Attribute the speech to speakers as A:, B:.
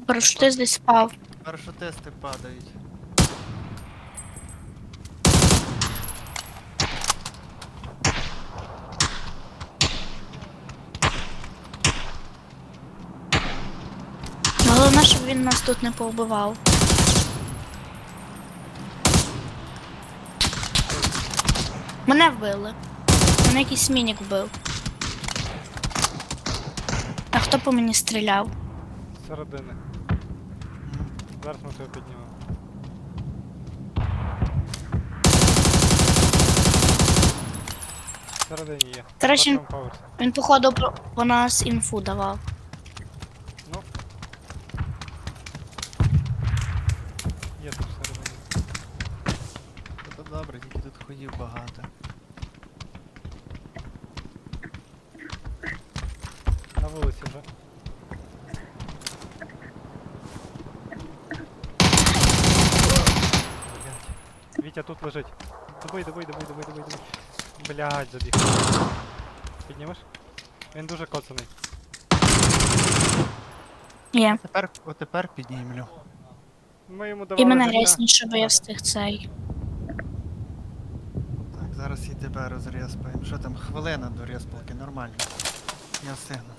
A: Парашутист десь спав.
B: Парашутисти падають.
A: Головне, щоб він нас тут не повбивав. Мене вбили. Мене якийсь мінік вбив. А хто по мені стріляв?
C: Середини. Зараз ми тебе піднімемо. Всередині є.
A: До речі,
C: На першому поверсі.
A: Він, походу, про, по нас інфу давав.
C: Ну. Є тут всередині.
B: Це добре, тільки тут ходів багато.
C: На вулиці вже. Блядь. Вітя тут лежить. Добий, добий, добий, добий, добий, добий. Блядь, забіг. Піднімеш? Він дуже коцаний.
A: Є.
B: Тепер, отепер піднімлю.
C: Ми йому давали
A: І мене
C: життя.
A: рясніше, бо я встиг цей.
B: Так, зараз і тебе розрізпаємо. Що там, хвилина до розпалки, нормально. Я встигну.